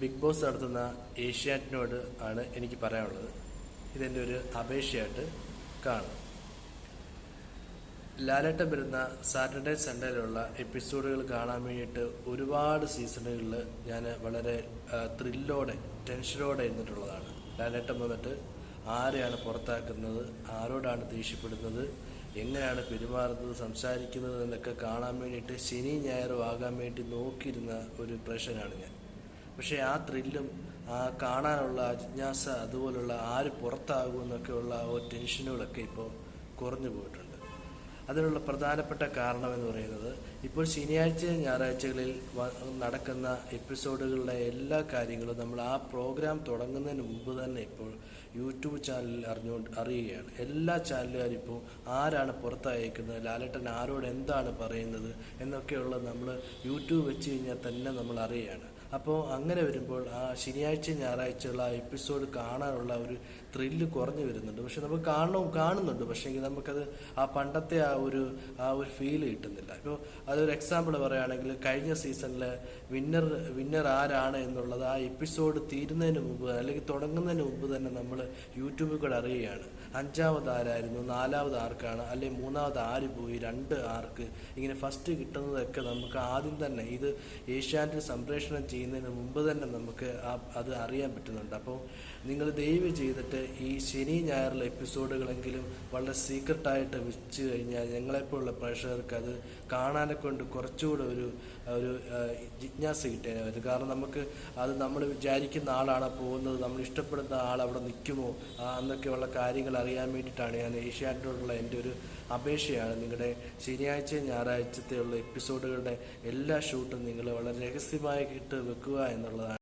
Big boss നടത്തുന്ന ഏഷ്യാറ്റിനോട് ആണ് എനിക്ക് പറയാനുള്ളത്. ഇതെന്റെ ഒരു അപേക്ഷയായിട്ട് കാണും. ലാലേട്ടൻ വരുന്ന സാറ്റർഡേ സൺഡേയിലുള്ള എപ്പിസോഡുകൾ കാണാൻ വേണ്ടിയിട്ട് ഒരുപാട് സീസണുകളിൽ ഞാൻ വളരെ ത്രില്ലോടെ ടെൻഷനോടെ ഇരുന്നിട്ടുള്ളതാണ്. ലാലേട്ടൻ വന്നിട്ട് ആരെയാണ് പുറത്താക്കുന്നത് ആരോടാണ് ദേഷ്യപ്പെടുന്നത് എങ്ങനെയാണ് പെരുമാറുന്നത് സംസാരിക്കുന്നത് എന്നൊക്കെ കാണാൻ വേണ്ടിയിട്ട് ശനി ഞായറും ആകാൻ വേണ്ടി നോക്കിയിരുന്ന ഒരു പ്രശ്നമാണ് ഞാൻ. പക്ഷേ ആ ത്രില്ലും ആ കാണാനുള്ള ജിജ്ഞാസ അതുപോലുള്ള ആര് പുറത്താകുമെന്നൊക്കെയുള്ള ആ ടെൻഷനുകളൊക്കെ ഇപ്പോൾ കുറഞ്ഞു പോയിട്ടുണ്ട്. അതിനുള്ള പ്രധാനപ്പെട്ട കാരണം എന്ന് പറയുന്നത് ഇപ്പോൾ ശനിയാഴ്ച ഞായറാഴ്ചകളിൽ നടക്കുന്ന എപ്പിസോഡുകളുടെ എല്ലാ കാര്യങ്ങളും നമ്മൾ ആ പ്രോഗ്രാം തുടങ്ങുന്നതിന് മുമ്പ് തന്നെ ഇപ്പോൾ യൂട്യൂബ് ചാനലിൽ അറിഞ്ഞുകൊണ്ട് അറിയുകയാണ്. എല്ലാ ചാനലുകാരും ഇപ്പോൾ ആരാണ് പുറത്തയക്കുന്നത് ലാലേട്ടൻ ആരോട് എന്താണ് പറയുന്നത് എന്നൊക്കെയുള്ള നമ്മൾ യൂട്യൂബ് വെച്ച് കഴിഞ്ഞാൽ തന്നെ നമ്മൾ അറിയുകയാണ്. അപ്പോൾ അങ്ങനെ വരുമ്പോൾ ആ ശനിയാഴ്ച ഞായറാഴ്ചയുള്ള ആ എപ്പിസോഡ് കാണാനുള്ള ഒരു ത്രില്ല് കുറഞ്ഞു വരുന്നുണ്ട്. പക്ഷെ നമുക്ക് കാണണം കാണുന്നുണ്ട്. പക്ഷേ നമുക്കത് ആ പണ്ടത്തെ ആ ഒരു ആ ഒരു ഫീൽ കിട്ടുന്നില്ല. ഇപ്പോൾ അതൊരു എക്സാമ്പിൾ പറയുകയാണെങ്കിൽ കഴിഞ്ഞ സീസണിലെ വിന്നർ വിന്നർ ആരാണ് എന്നുള്ളത് ആ എപ്പിസോഡ് തീരുന്നതിന് മുമ്പ് അല്ലെങ്കിൽ തുടങ്ങുന്നതിന് മുമ്പ് തന്നെ നമ്മൾ യൂട്യൂബിൽ കൂടെ അറിയുകയാണ്. അഞ്ചാമത് ആരായിരുന്നു നാലാമത് ആർക്കാണ് അല്ലെങ്കിൽ മൂന്നാമത് ആര് പോയി രണ്ട് ആർക്ക് ഇങ്ങനെ ഫസ്റ്റ് കിട്ടുന്നതൊക്കെ നമുക്ക് ആദ്യം തന്നെ ഇത് ഏഷ്യാനെറ്റ് സംപ്രേഷണം ചെയ്യുന്നതിന് മുമ്പ് തന്നെ നമുക്ക് അത് അറിയാൻ പറ്റുന്നുണ്ട്. അപ്പോൾ നിങ്ങൾ ദയവ് ചെയ്തിട്ട് ഈ ശനി ഞായറിലെ എപ്പിസോഡുകളെങ്കിലും വളരെ സീക്രട്ടായിട്ട് വെച്ച് കഴിഞ്ഞാൽ ഞങ്ങളെപ്പോലുള്ള പ്രേക്ഷകർക്ക് അത് കാണാനെ കൊണ്ട് കുറച്ചുകൂടെ ഒരു ഒരു ജിജ്ഞാസ കിട്ടിയാൽ വരും കാരണം നമുക്ക് അത് നമ്മൾ വിചാരിക്കുന്ന ആളാണ് പോകുന്നത്. നമ്മൾ ഇഷ്ടപ്പെടുന്ന ആൾ അവിടെ നിൽക്കുമോ? എന്നൊക്കെയുള്ള കാര്യങ്ങൾ അറിയാൻ വേണ്ടിയിട്ടാണ് ഞാൻ ഏഷ്യാനോടുള്ള എന്റെ ഒരു അപേക്ഷയാണ്. നിങ്ങളുടെ ശനിയാഴ്ച ഞായറാഴ്ചത്തെയുള്ള എപ്പിസോഡുകളുടെ എല്ലാ ഷൂട്ടും നിങ്ങൾ വളരെ രഹസ്യമായിട്ട് വെക്കുക എന്നുള്ളതാണ്